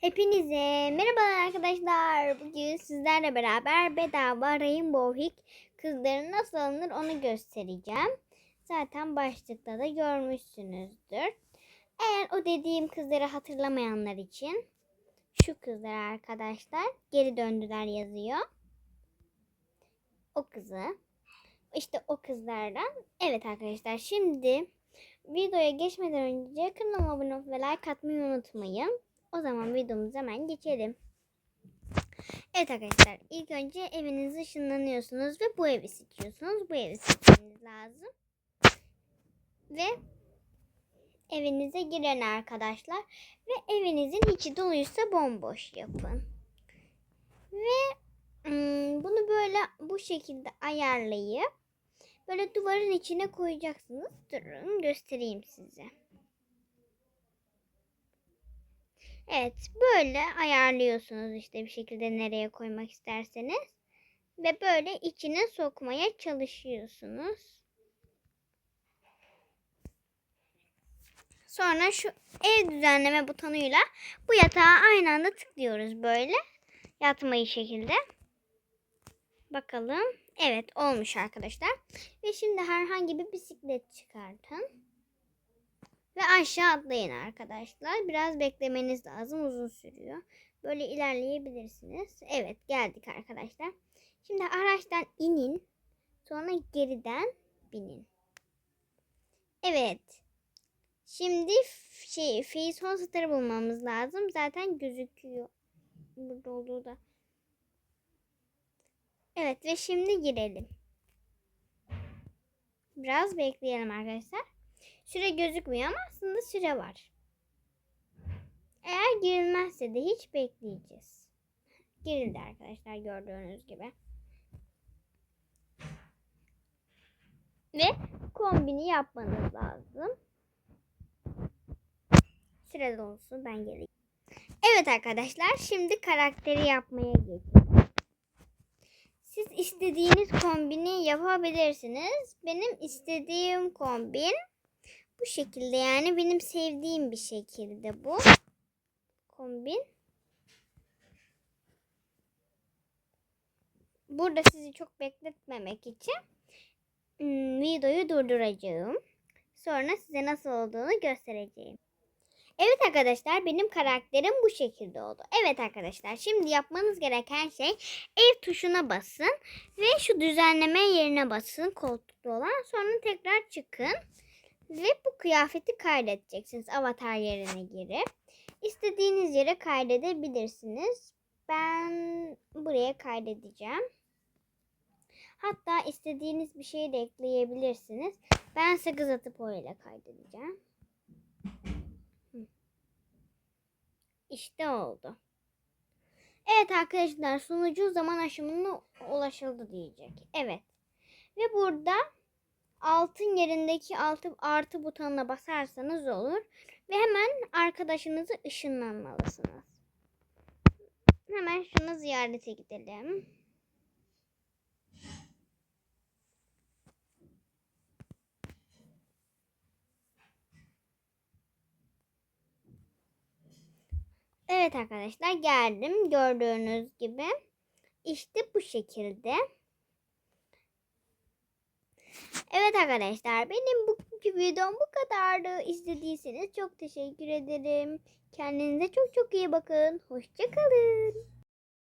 Hepinize merhaba arkadaşlar. Bugün sizlerle beraber bedava Rainbow Hig kızları nasıl alınır onu göstereceğim. Zaten başlıkta da görmüşsünüzdür. Eğer o dediğim kızları hatırlamayanlar için şu kızlar arkadaşlar geri döndüler yazıyor. O kızı. İşte o kızlardan. Evet arkadaşlar şimdi videoya geçmeden önce kanalıma abone olup ve like atmayı unutmayın. O zaman videomuza hemen geçelim. Evet arkadaşlar ilk önce evinizi ışınlanıyorsunuz ve bu evi seçiyorsunuz. Bu evi seçmeniz lazım. Ve evinize giren arkadaşlar ve evinizin içi doluysa bomboş yapın. Ve hmm, bunu böyle bu şekilde ayarlayıp böyle duvarın içine koyacaksınız. Durun göstereyim size. Evet böyle ayarlıyorsunuz işte bir şekilde nereye koymak isterseniz. Ve böyle içine sokmaya çalışıyorsunuz. Sonra şu ev düzenleme butonuyla bu yatağa aynı anda tıklıyoruz böyle. Yatmayı şekilde. Bakalım. Evet olmuş arkadaşlar. Ve şimdi herhangi bir bisiklet çıkartın. Ve aşağı atlayın arkadaşlar. Biraz beklemeniz lazım. Uzun sürüyor. Böyle ilerleyebilirsiniz. Evet geldik arkadaşlar. Şimdi araçtan inin. Sonra geriden binin. Evet. Şimdi şey face hoster'ı bulmamız lazım. Zaten gözüküyor. Burada olduğu da. Evet ve şimdi girelim. Biraz bekleyelim arkadaşlar. Süre gözükmüyor ama aslında süre var. Eğer girilmezse de hiç bekleyeceğiz. Girildi arkadaşlar gördüğünüz gibi. Ve kombini yapmanız lazım. Süre dolusu ben geleyim. Evet arkadaşlar şimdi karakteri yapmaya geçelim. Siz istediğiniz kombini yapabilirsiniz. Benim istediğim kombin bu şekilde yani benim sevdiğim bir şekilde bu kombin. Burada sizi çok bekletmemek için hmm, videoyu durduracağım. Sonra size nasıl olduğunu göstereceğim. Evet arkadaşlar benim karakterim bu şekilde oldu. Evet arkadaşlar şimdi yapmanız gereken şey ev tuşuna basın ve şu düzenleme yerine basın koltukta olan sonra tekrar çıkın. Ve bu kıyafeti kaydedeceksiniz avatar yerine girip. İstediğiniz yere kaydedebilirsiniz. Ben buraya kaydedeceğim. Hatta istediğiniz bir şeyi de ekleyebilirsiniz. Ben sakız atıp oraya kaydedeceğim. İşte oldu. Evet arkadaşlar sunucu zaman aşımına ulaşıldı diyecek. Evet. Ve burada altın yerindeki altı artı butonuna basarsanız olur. Ve hemen arkadaşınızı ışınlanmalısınız. Hemen şunu ziyarete gidelim. Evet arkadaşlar geldim gördüğünüz gibi. İşte bu şekilde. Evet arkadaşlar benim bugünkü videom bu kadardı. İzlediyseniz çok teşekkür ederim. Kendinize çok çok iyi bakın. Hoşçakalın.